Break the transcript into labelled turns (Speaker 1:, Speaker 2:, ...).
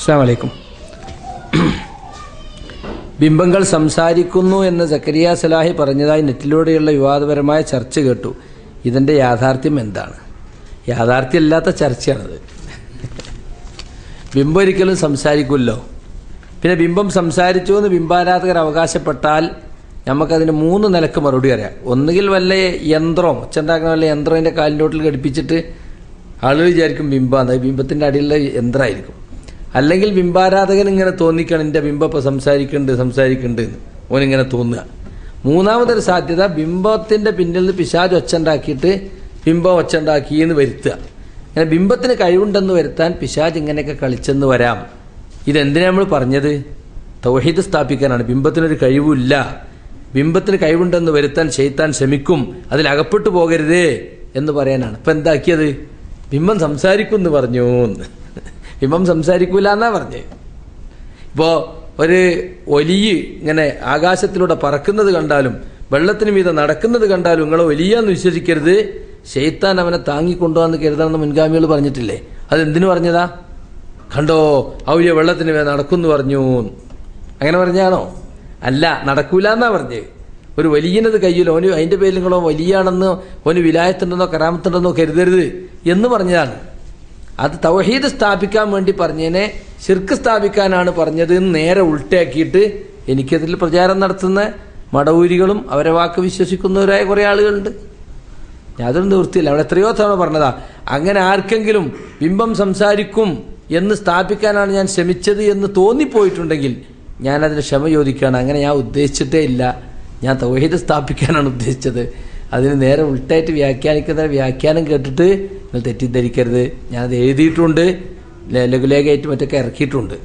Speaker 1: അസ്സാം വലൈക്കും ബിംബങ്ങൾ സംസാരിക്കുന്നു എന്ന് സക്കരിയ സലാഹി പറഞ്ഞതായി നെറ്റിലൂടെയുള്ള വിവാദപരമായ ചർച്ച കേട്ടു. ഇതിന്റെ യാഥാർത്ഥ്യം എന്താണ്? യാഥാർത്ഥ്യമില്ലാത്ത ചർച്ചയാണത്. ബിംബം ഒരിക്കലും സംസാരിക്കുമല്ലോ പിന്നെ ബിംബം സംസാരിച്ചു എന്ന് ബിംബാരാധകർ അവകാശപ്പെട്ടാൽ നമുക്കതിന് മൂന്ന് നിലയ്ക്ക് മറുപടി അറിയാം ഒന്നുകിൽ വല്ല യന്ത്രം ഒച്ചുണ്ടാക്കുന്ന വല്ല യന്ത്രം അതിന്റെ കാലിന്റെ ഓട്ടിൽ ഘടിപ്പിച്ചിട്ട് ആളുകൾ വിചാരിക്കും ബിംബം അതായത് ബിംബത്തിന്റെ അടിയിലുള്ള യന്ത്രമായിരിക്കും. അല്ലെങ്കിൽ ബിംബാരാധകൻ ഇങ്ങനെ തോന്നിക്കണം എന്റെ ബിംബം ഇപ്പം സംസാരിക്കുന്നുണ്ട് സംസാരിക്കുന്നുണ്ട് ഓനിങ്ങനെ തോന്നുക. മൂന്നാമതൊരു സാധ്യത ബിംബത്തിന്റെ പിന്നിൽ നിന്ന് പിശാജ് ഒച്ചുണ്ടാക്കിയിട്ട് ബിംബം ഒച്ചുണ്ടാക്കി എന്ന് വരുത്തുക. അങ്ങനെ ബിംബത്തിന് കഴിവുണ്ടെന്ന് വരുത്താൻ പിശാജ് ഇങ്ങനെയൊക്കെ കളിച്ചെന്ന് വരാം. ഇതെന്തിനാ നമ്മൾ പറഞ്ഞത്? തൗഹീദ് സ്ഥാപിക്കാനാണ്. ബിംബത്തിനൊരു കഴിവില്ല ബിംബത്തിന് കഴിവുണ്ടെന്ന് വരുത്താൻ ചെയ്ത്താൻ ശ്രമിക്കും. അതിൽ അകപ്പെട്ടു പോകരുതേ എന്ന് പറയാനാണ്. ഇപ്പൊ എന്താക്കിയത്? ബിംബം സംസാരിക്കും എന്ന് പറഞ്ഞു എന്ന്. ബിംബം സംസാരിക്കൂല എന്നാ പറഞ്ഞേ. ഇപ്പോ ഒരു ഒലിയ് ഇങ്ങനെ ആകാശത്തിലൂടെ പറക്കുന്നത് കണ്ടാലും വെള്ളത്തിന് മീതെ നടക്കുന്നത് കണ്ടാലും നിങ്ങളെ ഒലിയാന്ന് വിശ്വസിക്കരുത്. ഷെയ്ത്താൻ അവനെ താങ്ങിക്കൊണ്ടുവന്ന് കരുതണമെന്ന് മുൻഗാമികൾ പറഞ്ഞിട്ടില്ലേ? അതെന്തിനു പറഞ്ഞതാ? കണ്ടോ ഔലിയ വെള്ളത്തിന് മീത നടക്കുന്നു പറഞ്ഞു. അങ്ങനെ പറഞ്ഞാണോ? അല്ല നടക്കൂല എന്നാ പറഞ്ഞേ. ഒരു വലിയനത് കയ്യിൽ ഓന് അതിന്റെ പേരിൽ നിങ്ങളോ വലിയാണെന്നോ ഓന് വിലായത്തുണ്ടെന്നോ കരാമത്തുണ്ടെന്നോ കരുതരുത് എന്ന് പറഞ്ഞതാണ്. അത് തൗഹീദ് സ്ഥാപിക്കാൻ വേണ്ടി പറഞ്ഞതിനെ ശിർക്ക് സ്ഥാപിക്കാനാണ് പറഞ്ഞത് നേരെ ഉൾട്ടയാക്കിയിട്ട് എനിക്കതിൽ പ്രചാരം നടത്തുന്ന മടവൂരികളും അവരെ വാക്ക് വിശ്വസിക്കുന്നവരായ കുറേ ആളുകളുണ്ട്. യാതൊരു നിവൃത്തിയില്ല. അവിടെ എത്രയോ തവണ പറഞ്ഞതാ അങ്ങനെ ആർക്കെങ്കിലും ബിംബം സംസാരിക്കും എന്ന് സ്ഥാപിക്കാനാണ് ഞാൻ ശ്രമിച്ചത് എന്ന് തോന്നിപ്പോയിട്ടുണ്ടെങ്കിൽ ഞാനതിന് ക്ഷമ ചോദിക്കുകയാണ്. അങ്ങനെ ഞാൻ ഉദ്ദേശിച്ചിട്ടേ ഇല്ല. ഞാൻ തൗഹീദ് സ്ഥാപിക്കാനാണ് ഉദ്ദേശിച്ചത്. അതിന് നേരെ ഉൾട്ടായിട്ട് വ്യാഖ്യാനിക്കുന്ന വ്യാഖ്യാനം കേട്ടിട്ട് നിങ്ങൾ തെറ്റിദ്ധരിക്കരുത്. ഞാനത് എഴുതിയിട്ടുണ്ട് ലഘുലേഖയായിട്ട് മറ്റൊക്കെ ഇറക്കിയിട്ടുണ്ട്.